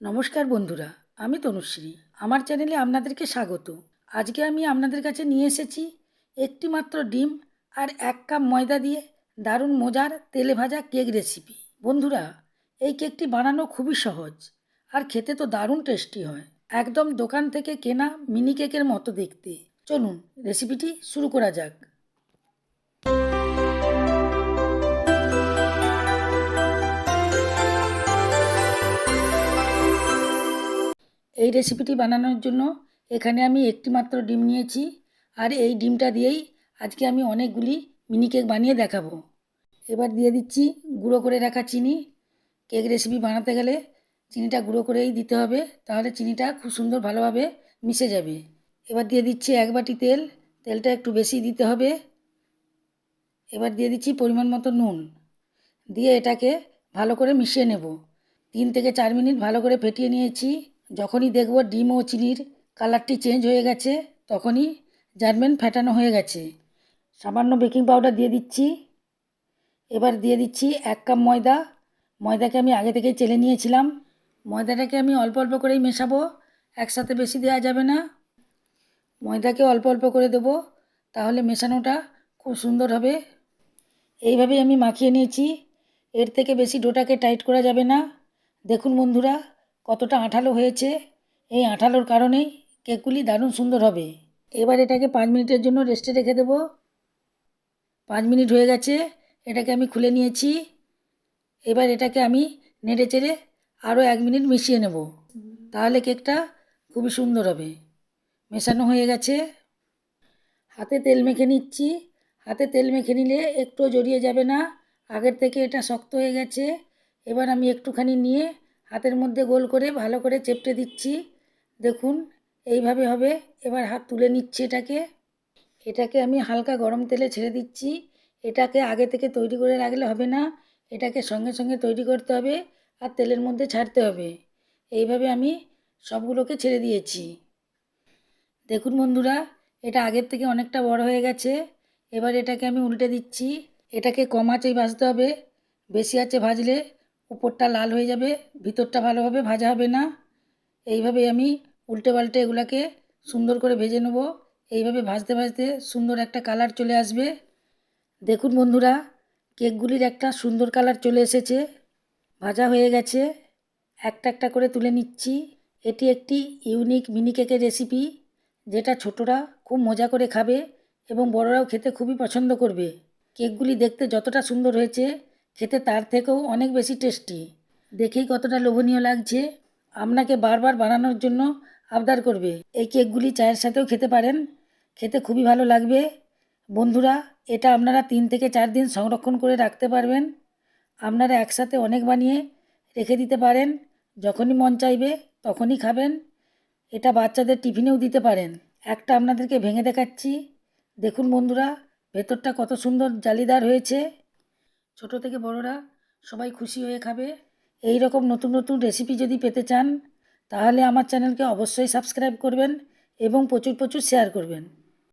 নমস্কার বন্ধুরা, আমি তনুশ্রী। আমার চ্যানেলে আপনাদেরকে স্বাগত। আজকে আমি আপনাদের কাছে নিয়ে এসেছি একটি মাত্র ডিম আর এক কাপ ময়দা দিয়ে দারুণ মজার তেলে ভাজা কেক রেসিপি বন্ধুরা, এই কেকটি বানানো খুবই সহজ আর খেতে তো দারুণ টেস্টি হয়। একদম দোকান থেকে কেনা মিনি কেকের মতো দেখতে। চলুন রেসিপিটি শুরু করা যাক। এই রেসিপিটি বানানোর জন্য এখানে আমি একটি মাত্র ডিম নিয়েছি। আর এই ডিমটা দিয়েই আজকে আমি অনেকগুলি মিনি কেক বানিয়ে দেখাবো। এবার দিয়ে দিচ্ছি গুঁড়ো করে রাখা চিনি। কেক রেসিপি বানাতে গেলে চিনিটা গুঁড়ো করেই দিতে হবে, তাহলে চিনিটা খুব সুন্দর ভালোভাবে মিশে যাবে। এবার দিয়ে দিচ্ছি এক বাটি তেল, তেলটা একটু বেশি দিতে হবে। এবার দিয়ে দিচ্ছি পরিমাণ মতো নুন। দিয়ে এটাকে ভালো করে মিশিয়ে নেব। তিন থেকে চার মিনিট ভালো করে ফেটিয়ে নিয়েছি। যখনই দেখব ডিম ও চিনির কালারটি চেঞ্জ হয়ে গেছে, তখনই জানবেন ফেটানো হয়ে গেছে। সামান্য বেকিং পাউডার দিয়ে দিচ্ছি। এবার দিয়ে দিচ্ছি এক কাপ ময়দা। ময়দাকে আমি আগে থেকেই চেলে নিয়েছিলাম। ময়দাটাকে আমি অল্প অল্প করেই মেশাবো, একসাথে বেশি দেওয়া যাবে না। ময়দাকে অল্প অল্প করে দেবো, তাহলে মেশানোটা খুব সুন্দর হবে। এইভাবেই আমি মাখিয়ে নিয়েছি। এর থেকে বেশি ডোটাকে টাইট করা যাবে না। দেখুন বন্ধুরা কতটা আঠালো হয়েছে? এই আঠালোর কারণেই কেকগুলি দারুণ সুন্দর হবে। এবার এটাকে পাঁচ মিনিটের জন্য রেস্টে রেখে দেবো। পাঁচ মিনিট হয়ে গেছে, এটাকে আমি খুলে নিয়েছি। এবার এটাকে আমি নেড়ে চেড়ে আরও এক মিনিট মিশিয়ে নেব। তাহলে কেকটা খুবই সুন্দর হবে। মেশানো হয়ে গেছে। হাতে তেল মেখে নিচ্ছি। হাতে তেল মেখে নিলে একটু জড়িয়ে যাবে না। আগের থেকে এটা শক্ত হয়ে গেছে। এবার আমি একটুখানি নিয়ে হাতের মধ্যে গোল করে ভালো করে চেপটে দিচ্ছি। দেখুন, এইভাবে হবে। এবার হাত তুলে নিচ্ছি এটাকে। এটাকে আমি হালকা গরম তেলে ছেড়ে দিচ্ছি। এটাকে আগে থেকে তৈরি করে রাখলে হবে না। এটাকে সঙ্গে সঙ্গে তৈরি করতে হবে আর তেলের মধ্যে ছাড়তে হবে। এইভাবে আমি সবগুলোকে ছেড়ে দিয়েছি। দেখুন বন্ধুরা, এটা আগের থেকে অনেকটা বড় হয়ে গেছে। এবার এটাকে আমি উল্টে দিচ্ছি। এটাকে কম আঁচেই ভাজতে হবে। বেশি আঁচে ভাজলে উপরটা লাল হয়ে যাবে, ভিতরটা ভালোভাবে ভাজা হবে না। এইভাবে আমি উল্টে পাল্টে এগুলাকে সুন্দর করে ভেজে নেব। এইভাবে ভাজতে ভাজতে সুন্দর একটা কালার চলে আসবে। দেখুন বন্ধুরা, কেকগুলির একটা সুন্দর কালার চলে এসেছে। ভাজা হয়ে গেছে। একটা একটা করে তুলে নিচ্ছি। এটি একটি ইউনিক মিনি কেকের রেসিপি, যেটা ছোটরা খুব মজা করে খাবে এবং বড়রাও খেতে খুবই পছন্দ করবে। কেকগুলি দেখতে যতটা সুন্দর হয়েছে খেতে তার থেকেও অনেক বেশি টেস্টি দেখেই কতটা লোভনীয় লাগছে। আপনাকে বারবার বানানোর জন্য আবদার করবে। এই কেকগুলি চায়ের সাথেও খেতে পারেন। খেতে খুবই ভালো লাগবে। বন্ধুরা, এটা আপনারা তিন থেকে চার দিন সংরক্ষণ করে রাখতে পারবেন। আপনারা একসাথে অনেক বানিয়ে রেখে দিতে পারেন। যখনই মন চাইবে, তখনই খাবেন। এটা বাচ্চাদের টিফিনেও দিতে পারেন। একটা আপনাদেরকে ভেঙে দেখাচ্ছি। দেখুন বন্ধুরা, ভেতরটা কত সুন্দর জালিদার হয়েছে। ছোট থেকে বড়রা সবাই খুশি হয়ে খাবে। এই রকম নতুন নতুন রেসিপি যদি পেতে চান, তাহলে আমার চ্যানেলকে অবশ্যই সাবস্ক্রাইব করবেন এবং প্রচুর প্রচুর শেয়ার করবেন।